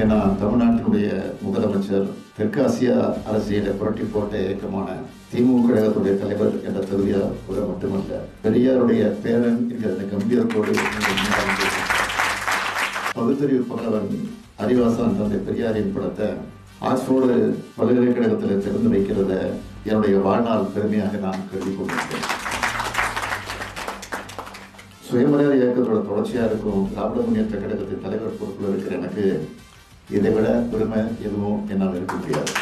ஏன்னா தமிழ்நாட்டினுடைய முதலமைச்சர் தெற்காசியா அரசியலை புரட்டி போட்ட இயக்கமான திமுக கழகத்துடைய தலைவர் என்ற தகுதியார் கூட மட்டுமல்ல பெரியாருடைய பேரன் என்கிற இந்த கம்பீரத்தோடு பகுத்தறிவு புலவன் அறிவாசன் தந்தை பெரியாரின் படத்தை ஆக்ஸ்போர்டு பல்கலைக்கழகத்தில் திறந்து வைக்கிறத என்னுடைய வாழ்நாள் பெருமையாக நான் கருதி கொண்டிருக்கிறேன். சுயமரியாதை இயக்கத்தோட தொடர்ச்சியாக இருக்கும் திராவிட முன்னேற்ற கழகத்தின் தலைவர் பொறுப்பில் இருக்கிற எனக்கு இதை விட பெருமை எதுவும் என்னால் இருக்க முடியாது.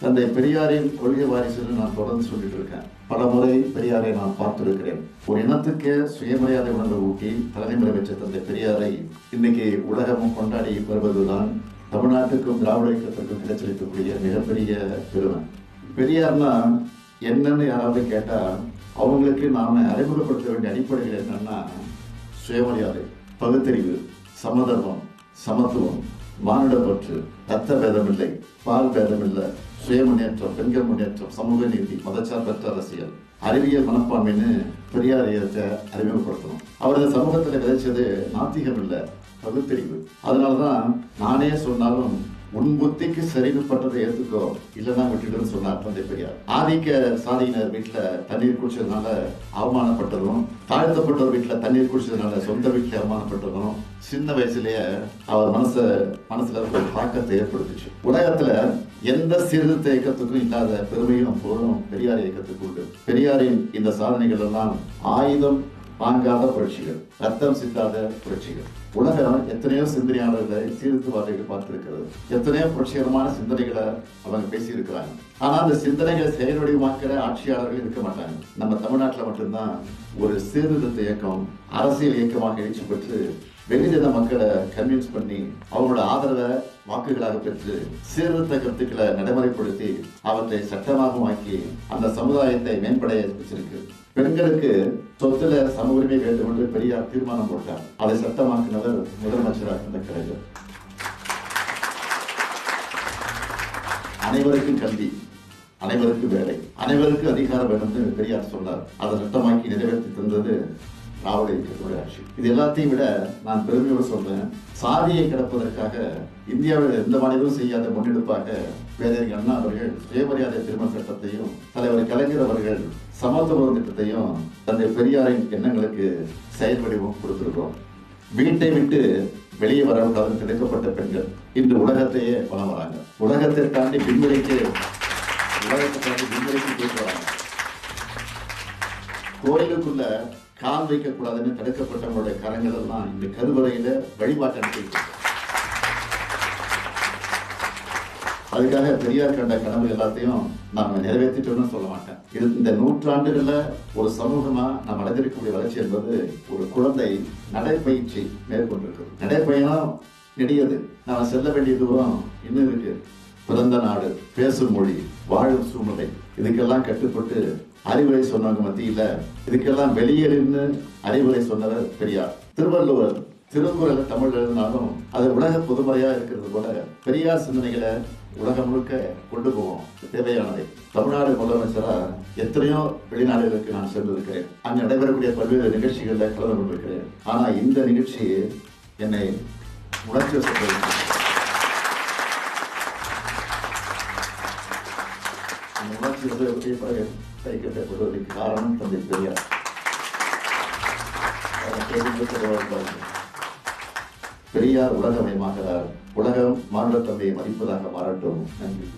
தந்தை பெரியாரின் கொள்கை வாரிசுன்னு நான் தொடர்ந்து சொல்லிட்டு இருக்கேன். பல முறை பெரியாரை நான் பார்த்திருக்கிறேன். ஒரு இனத்துக்கே சுயமரியாதை உணர்வை ஊட்டி தலைமுறை வச்ச தந்தை பெரியாரை இன்னைக்கு உலகமும் கொண்டாடி வருவதுதான் தமிழ்நாட்டுக்கும் திராவிட இயக்கத்திற்கும் கிடைச்சிருக்கக்கூடிய மிகப்பெரிய பெருமை. பெரியார்னா என்னன்னு யாராவது கேட்டால் அவங்களுக்கு நாம் அறிமுகப்படுத்த வேண்டிய அடிப்படைகள் என்னன்னா சுயமரியாதை. பகுத்தறிவு சமதர்மம் சமத்துவம் மானுடப்பற்று ரத்த பேதமில்லை பால் பேதமில்லை சுய முன்னேற்றம் பெண்கள் முன்னேற்றம் சமூக நீதி மதச்சார்பற்ற அரசியல். அறிவியல் மனப்பான்மைன்னு பெரியார் இயக்கத்தை அறிமுகப்படுத்தணும். அவரது சமூகத்தில் விதைச்சது நாத்திகம் இல்லை பகுத்தறிவு. அதனாலதான் நானே சொன்னாலும் உன் புத்திக்கு சரிவுப்பட்டதை ஏத்துக்கோ இல்லைன்னா விட்டுடுன்னு சொன்னார் தந்தை பெரியார். ஆதிக்க சாதியினர் வீட்டுல தண்ணீர் குடிச்சதுனால அவமானப்பட்டதும் தாழ்த்தப்பட்டவர் வீட்டுல தண்ணீர் குடிச்சதுனால சொந்த வீட்டுல அவமானப்பட்டதும் சின்ன வயசுலயே அவர் மனச மனசுல ஒரு தாக்கத்தை ஏற்படுத்துச்சு. உலகத்துல எந்த சீர்திருத்த இயக்கத்துக்கும் இல்லாத பெருமையும் பொருளும் பெரியார் இயக்கத்துக்கு உண்டு. பெரியாரின் இந்த சாதனைகள் எல்லாம் ஆயுதம் வாங்காத புரட்சிகள் ரத்தம் சிந்தாத புரட்சிகள். உலகம் எத்தனையோ சிந்தனையாளர்களை சீர்திருத்தவாதிகள் பார்த்திருக்கிறது. எத்தனையோ புரட்சிகரமான சிந்தனைகளை அவங்க பேசியிருக்கிறாங்க. ஆனா அந்த சிந்தனைகளை செயல்வடிவமாக்கிற ஆட்சியாளர்கள் இருக்க மாட்டாங்க. நம்ம தமிழ்நாட்டில் மட்டும்தான் ஒரு சீர்திருத்த இயக்கம் அரசியல் இயக்கமாக எழுச்சி பெற்று வெகுஜன மக்களை கன்வின்ஸ் பண்ணி அவங்களோட ஆதரவை வாக்குகளாக பெற்று சீர்திருத்த கருத்துக்களை நடைமுறைப்படுத்தி அவற்றை சட்டமாகவும் ஆக்கி அந்த சமுதாயத்தை மேம்படைய வச்சிருக்கு பெண்களுக்கு சொத்துல சம உரிமை வேண்டும் என்று பெரியார் தீர்மானம் போட்டார். அதை சட்டமாக்கினவர் முதலமைச்சராக இருந்த கலைஞர். அனைவருக்கும் கல்வி அனைவருக்கும் வேலை அனைவருக்கும் அதிகாரம் வேண்டும் என்று பெரியார் சொன்னார். அதை சட்டமாக்கி நிறைவேற்றி தந்தது திராவிட ஆட்சி இது எல்லாத்தையும் விட நான் பெருமையோடு சொல்றேன். சாதியை கிடப்பதற்காக இந்தியாவில் எந்த மாநிலமும் செய்யாத முன்னெடுப்பாக பேரறிஞர் அண்ணா அவர்கள் சுயமரியாதை திருமண சட்டத்தையும் தலைவர் கலைஞர் அவர்கள் சமத்துவ திட்டத்தையும் தந்தை பெரியாரின் எண்ணங்களுக்கு செயல் வடிவம் கொடுத்திருக்கிறோம். வீட்டை விட்டு வெளியே வரக்கூடாது திடுக்கப்பட்ட பெண்கள் இன்று உலகத்தையே வளம் வராங்க உலகத்தை தாண்டி விண்வெளிக்கு உலகத்தை தாண்டி விண்வெளிக்கு போயிட்டு வராங்க கோயிலுக்குள்ள கால் வைக்கக்கூடாதுன்னு தடுக்கப்பட்டவங்களுடைய கரங்கள் எல்லாம் இந்த கருவறையில வழிபாட்டு அனுப்பிட்டு அதுக்காக பெரியார் கண்ட கனவு எல்லாத்தையும் நாம நிறைவேற்றிட்டோம்னு சொல்ல மாட்டேன். இது இந்த நூற்றாண்டுகள்ல ஒரு சமூகமா நாம் அடைஞ்சிருக்கக்கூடிய வளர்ச்சி என்பது ஒரு குழந்தை நடைப்பயிற்சி மேற்கொண்டிருக்கிறது. நடைப்பயணம் நெடியது. நாம செல்ல வேண்டிய தூரம் இன்னும் இருக்கு. பிறந்த நாடு பேசும் மொழி வாழும் சூழ்நிலை இதுக்கெல்லாம் கட்டுப்பட்டு அறிவுரை சொன்னவங்க மத்தியில் இதுக்கெல்லாம் வெளியேறின்னு அறிவுரை சொன்னவர் பெரியார். திருவள்ளுவர் திருக்குறள் தமிழ் எழுதினாலும் அது உலக பொதுமறையா இருக்கிறது போல பெரியார் சிந்தனைகளை உலகம் முழுக்க கொண்டு போவோம் தேவையானவை தமிழ்நாடு முதலமைச்சரா எத்தனையோ வெளிநாடுகளுக்கு நான் சென்றிருக்கிறேன். அங்கு நடைபெறக்கூடிய பல்வேறு நிகழ்ச்சிகளில் கலந்து கொண்டிருக்கிறேன். ஆனா இந்த நிகழ்ச்சி என்னை உணர்ச்சி வசப்படுகிறது அந்த உணர்ச்சி வசப்பட்டு கைக்கப்பட்டப்படுவதற்கு காரணம் தந்தை பெரியார் பெரியார் உலகமயமாகிறார் உலகம் மாநில தந்தையை மதிப்பதாக மாறட்டும் நன்றி